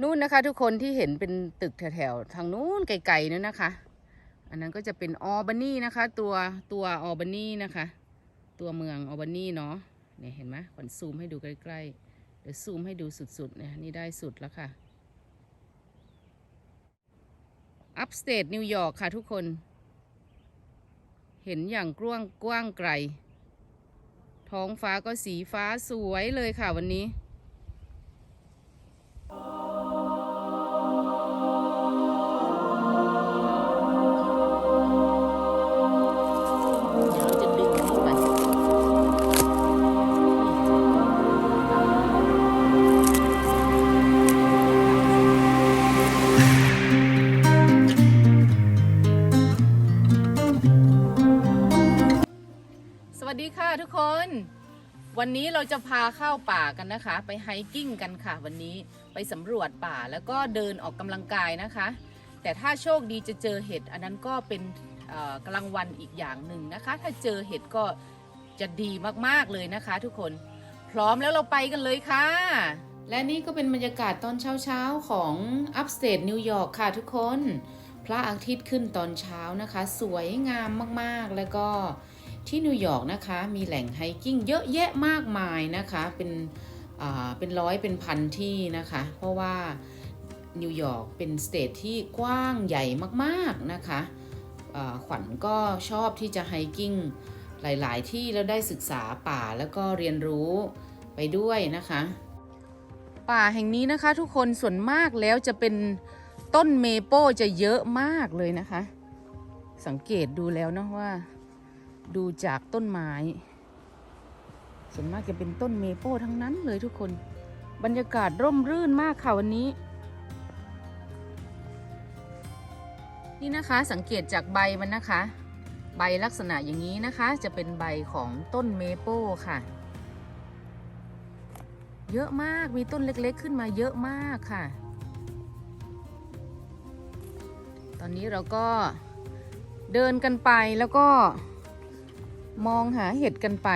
นู่นนะคะ ทุกคนที่เห็นเป็นตึกแถวๆทางนู้นไกลๆนู้นนะคะ อันนั้นก็จะเป็นออบานี่นะคะ ตัวตัวออบานี่นะคะ ตัวเมืองออบานี่เนาะเนี่ยเห็นไหมขวัญซูมให้ดูใกล้ๆเดี๋ยวซูมให้ดูสุดๆเนี่ยนี่ได้สุดแล้วค่ะอัปสเตทนิวยอร์กค่ะทุกคน เห็นอย่างกว้างกว้างไกล ท้องฟ้าก็สีฟ้าสวยเลยค่ะวันนี้ วันนี้เราจะพาเข้าป่ากันนะคะ ไปไฮกิ้งกันค่ะ วันนี้ไปสำรวจป่าแล้วก็เดินออกกำลังกายนะคะ แต่ถ้าโชคดีจะเจอเห็ดอันนั้นก็เป็นกลางวันอีกอย่างหนึ่งนะคะ ถ้าเจอเห็ดก็จะดีมากๆเลยนะคะ ทุกคนพร้อมแล้วเราไปกันเลยค่ะ และนี่ก็เป็นบรรยากาศตอนเช้าๆของ Upstate นิวยอร์กค่ะทุกคน พระอาทิตย์ขึ้นตอนเช้านะคะ สวยงามมากๆแล้วก็ ที่นิวยอร์กนะคะมีแหล่งไฮกิ้งเยอะแยะมากมายนะคะเป็นเป็นร้อยเป็นพันที่นะคะ เพราะว่านิวยอร์กเป็นสเตทที่กว้างใหญ่มากๆนะคะขวัญก็ชอบที่จะไฮกิ้งหลาย ๆ ที่แล้วได้ศึกษาป่าแล้วก็เรียนรู้ไปด้วยนะคะ ป่าแห่งนี้นะคะทุกคนส่วนมากแล้วจะเป็นต้นเมโป้จะเยอะมากเลยนะคะ สังเกตดูแล้วนะว่า ดูจากต้นไม้ส่วนมากจะเป็นต้นเมโป้ทั้งนั้นเลยทุกคน บรรยากาศร่มรื่นมากค่ะวันนี้ นี่นะคะสังเกตจากใบมันนะคะ ใบลักษณะอย่างนี้นะคะ จะเป็นใบของต้นเมโป้ค่ะ เยอะมากมีต้นเล็กๆขึ้นมาเยอะมากค่ะ ตอนนี้เราก็เดินกันไปแล้วก็ มองหาเห็ดกันไป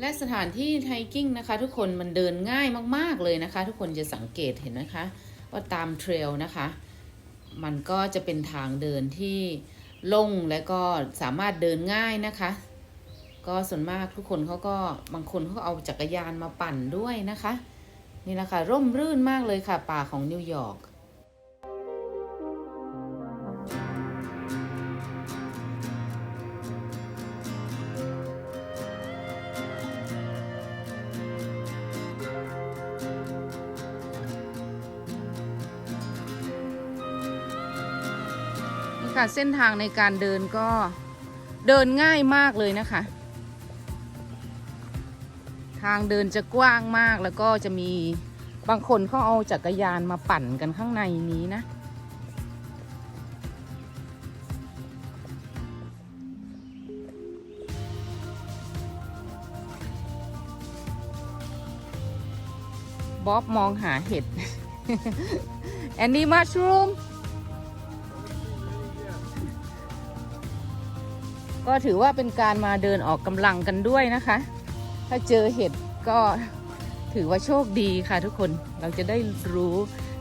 และสถานที่ไฮกิ้งนะคะ ทุกคนมันเดินง่ายมาก ๆ เลยนะคะ ทุกคนจะสังเกตเห็นนะคะ ว่าตามเทรลนะคะ มันก็จะเป็นทางเดินที่โล่งและก็สามารถเดินง่ายนะคะ ก็ส่วนมากทุกคนเขาก็บางคนเขาเอาจักรยานมาปั่นด้วยนะคะ นี่แหละค่ะร่มรื่นมากเลยค่ะ ป่าของนิวยอร์กนี่ค่ะเส้นทางในการเดินก็เดินง่ายมากเลยนะคะางเดินจะกว้างมากแล้วก็จะมีบางคนเขาเอาจักรยานมาปั่นกันข้างในนี้นะ บ๊อบมองหาเห็ดแอนดี้มัชรูมก็ถือว่าเป็นการมาเดินออกกำลังกันด้วยนะคะ ถ้าเจอเห็ดก็ถือว่าโชคดีค่ะทุกคนเราจะได้รู้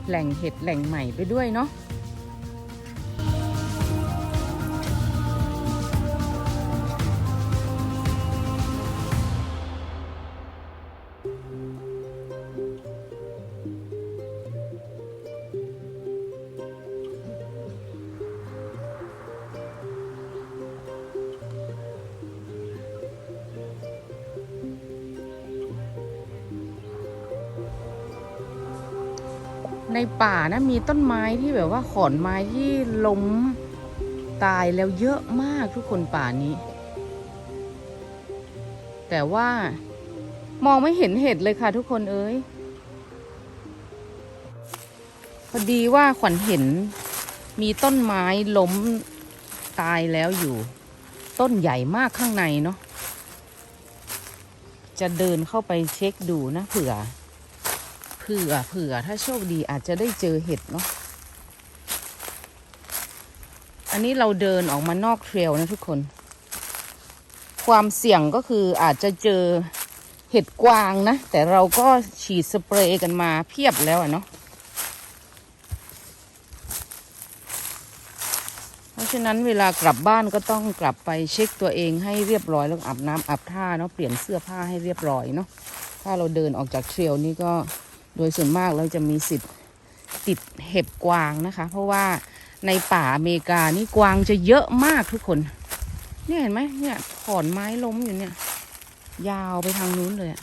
แหล่งเห็ดแหล่งใหม่ไปด้วยเนาะ ในป่านะมีต้นไม้ที่แบบว่าขอนไม้ที่ล้มตายแล้วเยอะมากทุกคนป่านี้ แต่ว่ามองไม่เห็นเห็ดเลยค่ะทุกคนเอ้ย พอดีว่าขวัญเห็นมีต้นไม้ล้มตายแล้วอยู่ ต้นใหญ่มากข้างในเนาะจะเดินเข้าไปเช็คดูนะเผื่อ ผื่อเผื่อถ้าโชคดีอาจจะได้เจอเห็ดเนาะอันนี้เราเดินออกมานอกเทรลนะทุกคน ความเสี่ยงก็คืออาจจะเจอเห็ดกวางนะ แต่เราก็ฉีดสเปรย์กันมาเพียบแล้วอะเนาะเพราะฉะนั้นเวลากลับบ้านก็ต้องกลับไปเช็คตัวเองให้เรียบร้อยแล้วอาบน้ำอาบท่าเนาะเปลี่ยนเสื้อผ้าให้เรียบร้อยเนาะถ้าเราเดินออกจากเทรลนี่ก็ โดยส่วนมากเราจะมีสิทธิ์ติดเห็บกวางนะคะ เพราะว่าในป่าอเมริกานี่กวางจะเยอะมากทุกคน เนี่ยเห็นไหมเนี่ยขอนไม้ล้มอยู่เนี่ย ยาวไปทางนู้นเลยอะ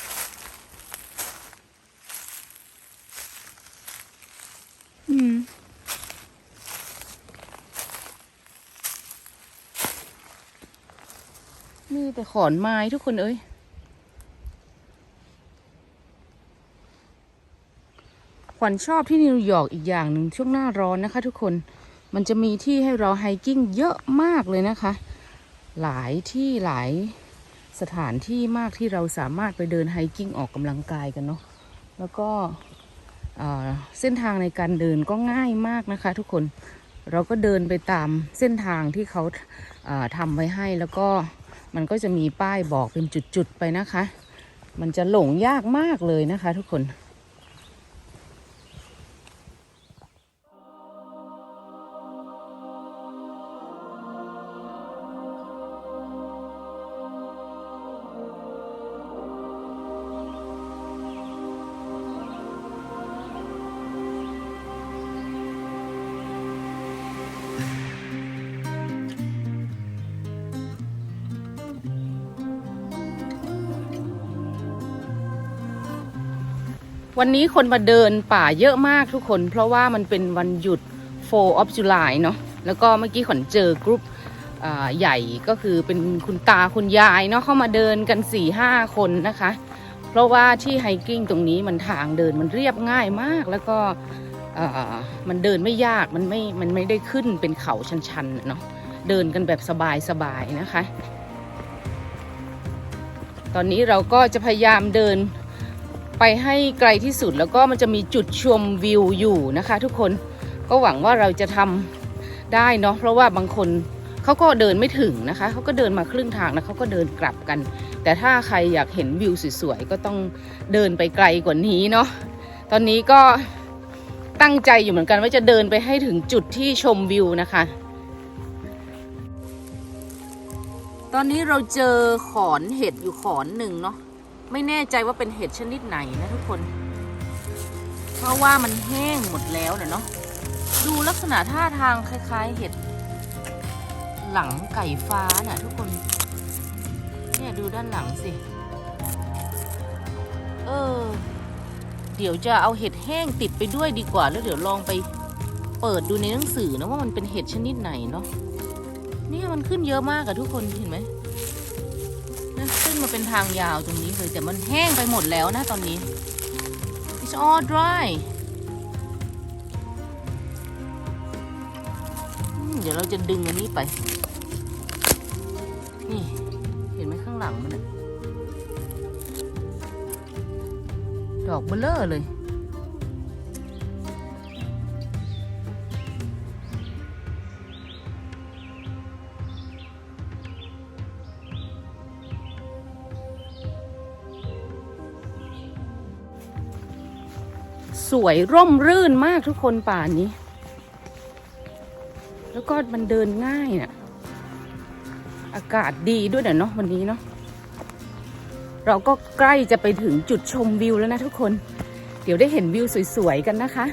อืมมีแต่ขอนไม้ทุกคนเอ้ย วัญชอบที่นิวยอร์กอีกอย่างหนึ่งช่วงหน้าร้อนนะคะ ทุกคนมันจะมีที่ให้เราไฮกิ้งเยอะมากเลยนะคะ หลายที่หลายสถานที่มากที่เราสามารถไปเดินไฮกิ้งออกกำลังกายกันเนาะแล้วก็เส้นทางในการเดินก็ง่ายมากนะคะ ทุกคนเราก็เดินไปตามเส้นทางที่เขาทำไว้ให้แล้วก็มันก็จะมีป้ายบอกเป็นจุดๆไปนะคะ มันจะหลงยากมากเลยนะคะ ทุกคน วันนี้คนมาเดินป่าเยอะมากทุกคน เพราะว่ามันเป็นวันหยุด 4 of July เนาะแล้วก็เมื่อกี้ขวัญเจอกรุ๊ปอ่าใหญ่ก็คือเป็นคุณตาคุณยายเนาะเข้ามาเดินกัน4-5คนนะคะ เพราะว่าที่ไฮกิ้งตรงนี้มันทางเดินมันเรียบง่ายมาก แล้วก็มันเดินไม่ยากมันไม่มันไม่ได้ขึ้นเป็นเขาชันๆเนาะเดินกันแบบสบายๆนะคะ ตอนนี้เราก็จะพยายามเดิน ไปให้ไกลที่สุดแล้วก็มันจะมีจุดชมวิวอยู่นะคะ ทุกคนก็หวังว่าเราจะทำได้เนาะเพราะว่าบางคนเขาก็เดินไม่ถึงนะคะเขาก็เดินมาครึ่งทางแล้วเขาก็เดินกลับกัน แต่ถ้าใครอยากเห็นวิวสวยๆก็ต้องเดินไปไกลกว่านี้เนาะตอนนี้ก็ตั้งใจอยู่เหมือนกันว่าจะเดินไปให้ถึงจุดที่ชมวิวนะคะ ตอนนี้เราเจอขอนเห็ดอยู่ขอนหนึ่งเนาะ ไม่แน่ใจว่าเป็นเห็ดชนิดไหนนะทุกคน เพราะว่ามันแห้งหมดแล้วเนาะดูลักษณะท่าทางคล้าย ๆ เห็ด หลังไก่ฟ้าน่ะทุกคน เนี่ยดูด้านหลังสิ เออ เดี๋ยวจะเอาเห็ดแห้งติดไปด้วยดีกว่า แล้วเดี๋ยวลองไปเปิดดูในหนังสือนะว่ามันเป็นเห็ดชนิดไหนเนาะ เนี่ยมันขึ้นเยอะมากอะทุกคนเห็นไหม นะขึ้นมาเป็นทางยาวตรงนี้เลยแต่มันแห้งไปหมดแล้วนะตอนนี้ it's all dry เดี๋ยวเราจะดึงอันนี้ไป นี่ เห็นไหมข้างหลังมันดอกเบลเลอร์เลย สวยร่มรื่นมากทุกคนป่านนี้ แล้วก็มันเดินง่ายน่ะอากาศดีด้วยเนาะวันนี้เนาะเราก็ใกล้จะไปถึงจุดชมวิวแล้วนะทุกคน เดี๋ยวได้เห็นวิวสวยๆกันนะคะ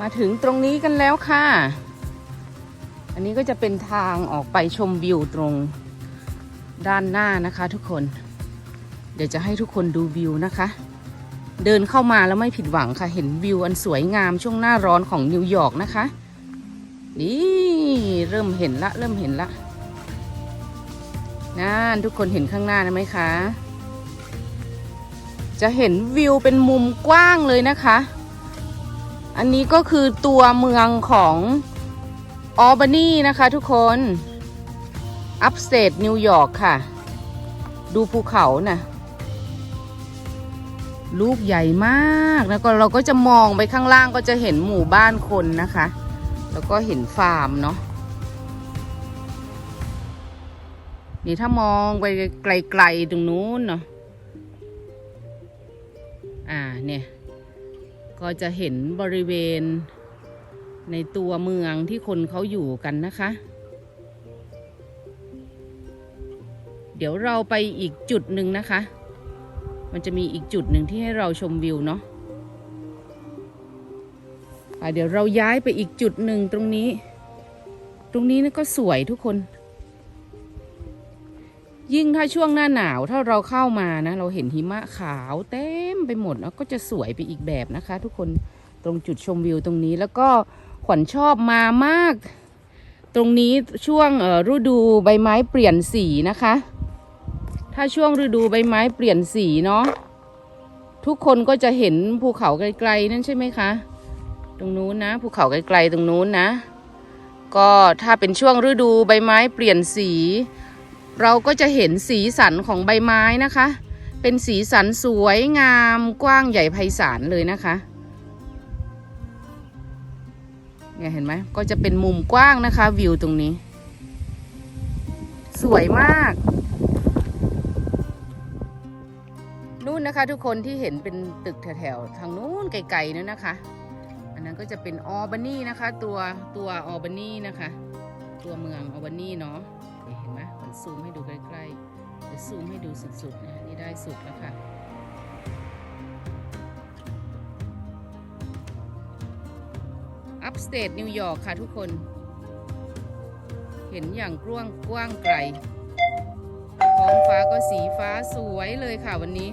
มาถึงตรงนี้กันแล้วค่ะ อันนี้ก็จะเป็นทางออกไปชมวิวตรง ด้านหน้านะคะทุกคน เดี๋ยวจะให้ทุกคนดูวิวนะคะ เดินเข้ามาแล้วไม่ผิดหวังค่ะ เห็นวิวอันสวยงามช่วงหน้าร้อนของนิวยอร์กนะคะ นี่เริ่มเห็นละ เริ่มเห็นละนั่นทุกคนเห็นข้างหน้านะไหมคะ จะเห็นวิวเป็นมุมกว้างเลยนะคะ อันนี้ก็คือตัวเมืองของอ l ลบานีนะคะทุกคน อัปสเตทนิวยอร์กค่ะ ดูภูเขาน่ะ ลูกใหญ่มากแล้วก็เราก็จะมองไปข้างล่างก็จะเห็นหมู่บ้านคนนะคะ แล้วก็เห็นฟาร์มเนาะนี่ถ้ามองไปไกลๆตรงนู้นเนาะ อ่าเนี่ย ก็จะเห็นบริเวณในตัวเมืองที่คนเขาอยู่กันนะคะ เดี๋ยวเราไปอีกจุดหนึ่งนะคะ มันจะมีอีกจุดหนึ่งที่ให้เราชมวิวเนาะเดี๋ยวเราย้ายไปอีกจุดหนึ่งตรงนี้ ตรงนี้นี่ก็สวยทุกคน ยิ่งถ้าช่วงหน้าหนาวถ้าเราเข้ามานะ เราเห็นหิมะขาวเต็มไปหมดแล้วก็จะสวยไปอีกแบบนะคะ ทุกคนตรงจุดชมวิวตรงนี้แล้วก็ขวัญชอบมามาก ตรงนี้ช่วงฤดูใบไม้เปลี่ยนสีนะคะ ถ้าช่วงฤดูใบไม้เปลี่ยนสีเนาะทุกคนก็จะเห็นภูเขาไกลๆนั่นใช่ไหมคะ ตรงนู้นนะภูเขาไกลๆตรงนู้นนะ ก็ถ้าเป็นช่วงฤดูใบไม้เปลี่ยนสี เราก็จะเห็นสีสันของใบไม้นะคะ เป็นสีสันสวยงามกว้างใหญ่ไพศาลเลยนะคะเนี่ยเห็นไหมก็จะเป็นมุมกว้างนะคะวิวตรงนี้ สวยมาก นู่นนะคะ ทุกคนที่เห็นเป็นตึกแถวๆทางนู้นไกลๆนั่นนะคะ อันนั้นก็จะเป็นออบานี่นะคะ ตัวตัวออบานี่นะคะ ตัวเมืองออบานี่เนาะเห็นไหมมันซูมให้ดูใกล้ๆจะซูมให้ดูสุดๆนะนี่ได้สุดแล้วค่ะอัปสเตทนิวยอร์กค่ะทุกคน เห็นอย่างกว้างกว้างไกลท้องฟ้าก็สีฟ้าสวยเลยค่ะวันนี้